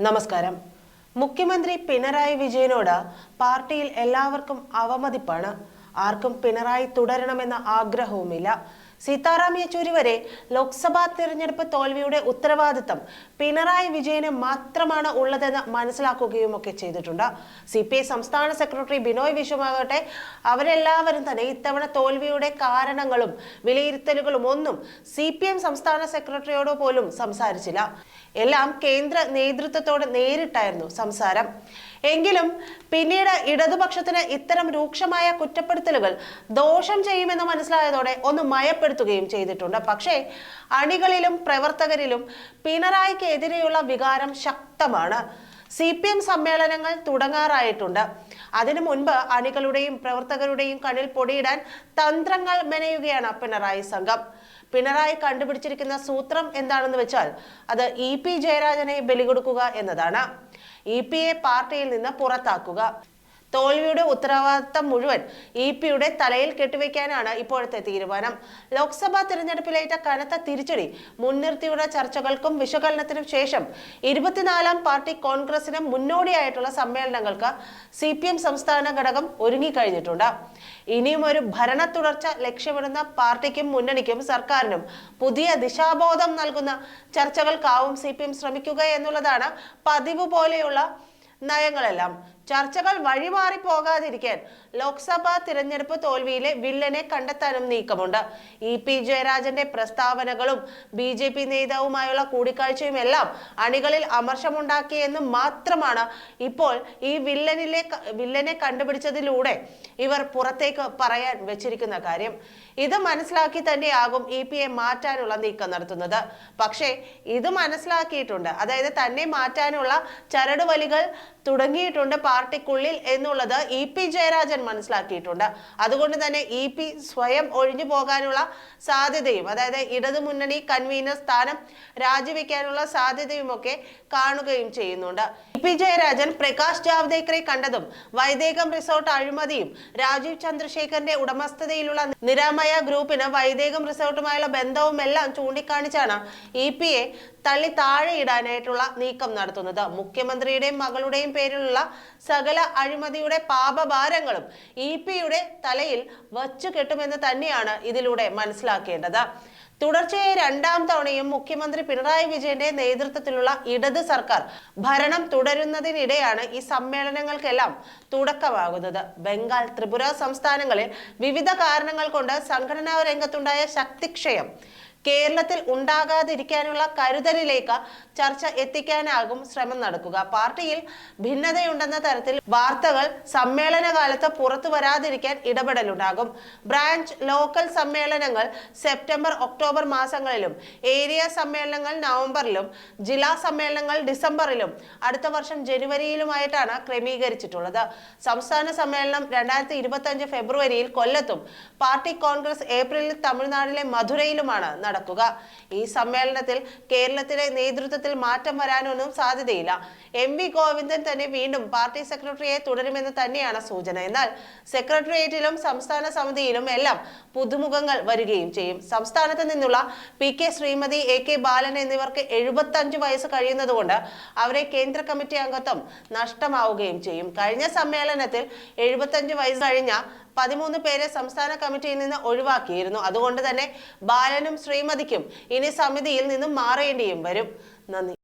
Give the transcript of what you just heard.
നമസ്കാരം. മുഖ്യമന്ത്രി പിണറായി വിജയനോട് പാർട്ടിയിൽ എല്ലാവർക്കും അവമതിപ്പാണ്. ആർക്കും പിണറായി തുടരണമെന്ന ആഗ്രഹവുമില്ല. സീതാറാം യെച്ചൂരി വരെ ലോക്സഭാ തിരഞ്ഞെടുപ്പ് തോൽവിയുടെ ഉത്തരവാദിത്തം പിണറായി വിജയന് മാത്രമാണ് ഉള്ളതെന്ന് മനസ്സിലാക്കുകയും ഒക്കെ ചെയ്തിട്ടുണ്ട്. സി പി ഐ സംസ്ഥാന സെക്രട്ടറി ബിനോയ് വിശ്വമാകട്ടെ അവരെല്ലാവരും തന്നെ ഇത്തവണ തോൽവിയുടെ കാരണങ്ങളും വിലയിരുത്തലുകളും ഒന്നും സി പി എം സംസ്ഥാന സെക്രട്ടറിയോട് പോലും സംസാരിച്ചില്ല. എല്ലാം കേന്ദ്ര നേതൃത്വത്തോട് നേരിട്ടായിരുന്നു സംസാരം. എങ്കിലും പിന്നീട് ഇടതുപക്ഷത്തിന് ഇത്തരം രൂക്ഷമായ കുറ്റപ്പെടുത്തലുകൾ ദോഷം ചെയ്യുമെന്ന് മനസ്സിലായതോടെ ഒന്ന് മയപ്പെടുത്തുകയും ചെയ്തിട്ടുണ്ട്. പക്ഷേ അണികളിലും പ്രവർത്തകരിലും പിണറായിക്കെതിരെയുള്ള വികാരം ശക്തമാണ്. സി പി എം സമ്മേളനങ്ങൾ തുടങ്ങാറായിട്ടുണ്ട്. അതിനു മുൻപ് അണികളുടെയും പ്രവർത്തകരുടെയും കണ്ണിൽ പൊടിയിടാൻ തന്ത്രങ്ങൾ മെനയുകയാണ് പിണറായി സംഘം. പിണറായി കണ്ടുപിടിച്ചിരിക്കുന്ന സൂത്രം എന്താണെന്ന് വെച്ചാൽ അത് ഇ പി ജയരാജനെ ബലികൊടുക്കുക എന്നതാണ്. ഇ പി എ പാർട്ടിയിൽ നിന്ന് പുറത്താക്കുക. തോൽവിയുടെ ഉത്തരവാദിത്തം മുഴുവൻ ഇ പിയുടെ തലയിൽ കെട്ടിവെക്കാനാണ് ഇപ്പോഴത്തെ തീരുമാനം. ലോക്സഭാ തിരഞ്ഞെടുപ്പിലേറ്റ കനത്ത തിരിച്ചടി മുൻനിർത്തിയുള്ള ചർച്ചകൾക്കും വിശകലനത്തിനും ശേഷം ഇരുപത്തിനാലാം പാർട്ടി കോൺഗ്രസിന് മുന്നോടിയായിട്ടുള്ള സമ്മേളനങ്ങൾക്ക് സി പി എം സംസ്ഥാന ഘടകം ഒരുങ്ങിക്കഴിഞ്ഞിട്ടുണ്ട്. ഇനിയും ഒരു ഭരണ തുടർച്ച ലക്ഷ്യമിടുന്ന പാർട്ടിക്കും മുന്നണിക്കും സർക്കാരിനും പുതിയ ദിശാബോധം നൽകുന്ന ചർച്ചകൾക്കാവും സി പി എം ശ്രമിക്കുക എന്നുള്ളതാണ് പതിവ് പോലെയുള്ള നയങ്ങളെല്ലാം. ചർച്ചകൾ വഴിമാറി പോകാതിരിക്കാൻ ലോക്സഭാ തിരഞ്ഞെടുപ്പ് തോൽവിയിലെ വില്ലനെ കണ്ടെത്താനും നീക്കമുണ്ട്. ഇ പി ജയരാജന്റെ പ്രസ്താവനകളും ബി ജെ പി നേതാവുമായുള്ള കൂടിക്കാഴ്ചയും എല്ലാം അണികളിൽ അമർഷമുണ്ടാക്കിയെന്ന് മാത്രമാണ് ഇപ്പോൾ ഈ വില്ലനിലെ വില്ലനെ കണ്ടുപിടിച്ചതിലൂടെ ഇവർ പുറത്തേക്ക് പറയാൻ വെച്ചിരിക്കുന്ന കാര്യം. ഇത് മനസ്സിലാക്കി തന്നെയാകും ഇ പി എ മാറ്റാനുള്ള നീക്കം നടത്തുന്നത്. പക്ഷേ ഇത് മനസ്സിലാക്കിയിട്ടുണ്ട്. അതായത് തന്നെ മാറ്റാനുള്ള ചരടുവലികൾ തുടങ്ങിയിട്ടുണ്ട് പാർട്ടിക്കുള്ളിൽ എന്നുള്ളത് ഇ പി ജയരാജൻ മനസ്സിലാക്കിയിട്ടുണ്ട്. അതുകൊണ്ട് തന്നെ ഇ പി സ്വയം ഒഴിഞ്ഞു പോകാനുള്ള സാധ്യതയും അതായത് ഇടതു മുന്നണി കൺവീനർ സ്ഥാനം രാജിവെക്കാനുള്ള സാധ്യതയുമൊക്കെ കാണുകയും ചെയ്യുന്നുണ്ട്. ഇ പി ജയരാജൻ പ്രകാശ് ജാവ്ദേക്കറെ കണ്ടതും വൈദേകം റിസോർട്ട് അഴിമതിയും രാജീവ് ചന്ദ്രശേഖറിന്റെ ഉടമസ്ഥതയിലുള്ള നിരാമയ ഗ്രൂപ്പിന് വൈദേകം റിസോർട്ടുമായുള്ള ബന്ധവും എല്ലാം ചൂണ്ടിക്കാണിച്ചാണ് ഇ പി എ തള്ളി താഴെയിടാനായിട്ടുള്ള നീക്കം നടത്തുന്നത്. മുഖ്യമന്ത്രിയുടെയും മകളുടെയും പേരിലുള്ള സകല അഴിമതിയുടെ പാപഭാരങ്ങളും ഇ പിയുടെ തലയിൽ വച്ചു കെട്ടുമെന്ന് തന്നെയാണ് ഇതിലൂടെ മനസ്സിലാക്കേണ്ടത്. തുടർച്ചയായി രണ്ടാം തവണയും മുഖ്യമന്ത്രി പിണറായി വിജയന്റെ നേതൃത്വത്തിലുള്ള ഇടത് സർക്കാർ ഭരണം തുടരുന്നതിനിടെയാണ് ഈ സമ്മേളനങ്ങൾക്കെല്ലാം തുടക്കമാകുന്നത്. ബംഗാൾ ത്രിപുര സംസ്ഥാനങ്ങളിൽ വിവിധ കാരണങ്ങൾ കൊണ്ട് സംഘടനാ രംഗത്തുണ്ടായ ശക്തിക്ഷയം കേരളത്തിൽ ഉണ്ടാകാതിരിക്കാനുള്ള കരുതലിലേക്ക് ചർച്ച എത്തിക്കാനാകും ശ്രമം നടക്കുക. പാർട്ടിയിൽ ഭിന്നതയുണ്ടെന്ന തരത്തിൽ വാർത്തകൾ സമ്മേളന കാലത്ത് പുറത്തു വരാതിരിക്കാൻ ഇടപെടലുണ്ടാകും. ബ്രാഞ്ച് ലോക്കൽ സമ്മേളനങ്ങൾ സെപ്റ്റംബർ ഒക്ടോബർ മാസങ്ങളിലും ഏരിയ സമ്മേളനങ്ങൾ നവംബറിലും ജില്ലാ സമ്മേളനങ്ങൾ ഡിസംബറിലും അടുത്ത വർഷം ജനുവരിയിലുമായിട്ടാണ് ക്രമീകരിച്ചിട്ടുള്ളത്. സംസ്ഥാന സമ്മേളനം രണ്ടായിരത്തി ഇരുപത്തി ഫെബ്രുവരിയിൽ കൊല്ലത്തും പാർട്ടി കോൺഗ്രസ് ഏപ്രിലിൽ തമിഴ്നാട്ടിലെ മധുരയിലുമാണ് നടക്കുക. ഈ സമ്മേളനത്തിൽ കേരളത്തിലെ നേതൃത്വത്തിൽ മാറ്റം വരാനൊന്നും സാധ്യതയില്ല. എം വി ഗോവിന്ദൻ തന്നെ വീണ്ടും പാർട്ടി സെക്രട്ടറിയെ തുടരുമെന്ന് തന്നെയാണ് സൂചന. എന്നാൽ സെക്രട്ടേറിയറ്റിലും സംസ്ഥാന സമിതിയിലും എല്ലാം പുതുമുഖങ്ങൾ വരികയും ചെയ്യും. സംസ്ഥാനത്ത് നിന്നുള്ള P K Sreemathi A K Balan എന്നിവർക്ക് എഴുപത്തി അഞ്ച് വയസ്സ് കഴിയുന്നതുകൊണ്ട് അവരെ കേന്ദ്ര കമ്മിറ്റി അംഗത്വം നഷ്ടമാവുകയും ചെയ്യും. കഴിഞ്ഞ സമ്മേളനത്തിൽ എഴുപത്തഞ്ച് വയസ്സ് കഴിഞ്ഞ പതിമൂന്ന് പേരെ സംസ്ഥാന കമ്മിറ്റിയിൽ നിന്ന് ഒഴിവാക്കിയിരുന്നു. അതുകൊണ്ട് തന്നെ ബാലനും ശ്രീമതിക്കും ഇനി സമിതിയിൽ നിന്നും മാറേണ്ടിയും വരും. നന്ദി.